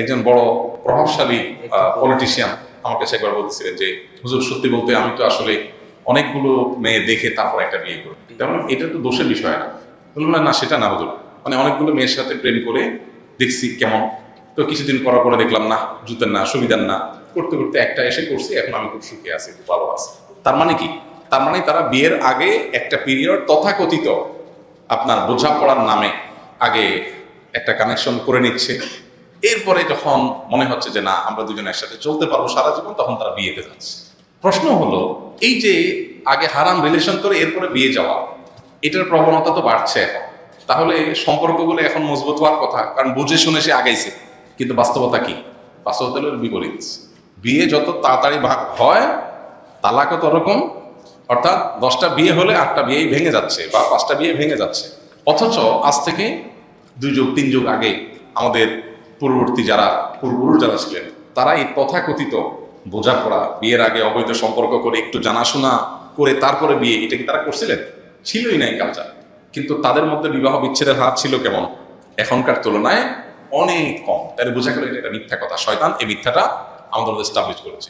একজন বড় প্রভাবশালী পলিটিশিয়ান আমার কাছে একবার বলতেছিলেন যে হুজুর সত্যি বলতে আমি তো আসলে অনেকগুলো মেয়ে দেখে তারপর একটা বিয়ে করি তেমন এটা তো দোষের বিষয় না। বললাম না, না সেটা না হুজুর। মানে অনেকগুলো মেয়ের সাথে প্রেম করে দেখছি কেমন। তো কিছুদিন করার পরে দেখলাম না জুতের না সুবিধার না। করতে করতে একটা এসে করছি এখন আমি খুব সুখে আছি খুব ভালো আছি। তার মানে কি? তার মানে তারা বিয়ের আগে একটা পিরিয়ড তথাকথিত আপনার বোঝাপড়ার নামে আগে একটা কানেকশন করে নিচ্ছে। এরপরে যখন মনে হচ্ছে যে না, আমরা দুজন একসাথে চলতে পারব সারা জীবন, তখন তারা বিয়েতে যাচ্ছে। প্রশ্ন হলো, এই যে আগে হারাম রিলেশন করে এরপরে বিয়ে যাওয়া, এটার প্রবণতা তো বাড়ছে তাহলে সম্পর্কগুলো এখন মজবুত হওয়ার কথা, কারণ বুঝে শুনে সে আগাইছে। কিন্তু বাস্তবতা কি? বাস্তবতা হলো বিপরীত। বিয়ে যত তাড়াতাড়ি ভাগ হয় তালাকও তরকম অর্থাৎ দশটা বিয়ে হলে আটটা বিয়েই ভেঙে যাচ্ছে বা পাঁচটা বিয়ে ভেঙে যাচ্ছে। অথচ আজ থেকে দুই যুগ, তিন যুগ আগে আমাদের পূর্ববর্তী যারা পূর্বপুরুষ যারা ছিলেন, তারা এই তথাকথিত বোঝাপড়া, বিয়ের আগে অবৈধ সম্পর্ক করে একটু জানাশোনা করে তারপরে বিয়ে, এটা কি তারা করছিলেন? ছিলই নাই কালচার কিন্তু তাদের মধ্যে বিবাহ বিচ্ছেদের হার ছিল কেমন? এখনকার তুলনায় অনেক কম। তাহলে বোঝা গেল এটা মিথ্যা কথা। শয়তান এই মিথ্যাটা আমাদের মধ্যে স্টাবলিশ করেছে।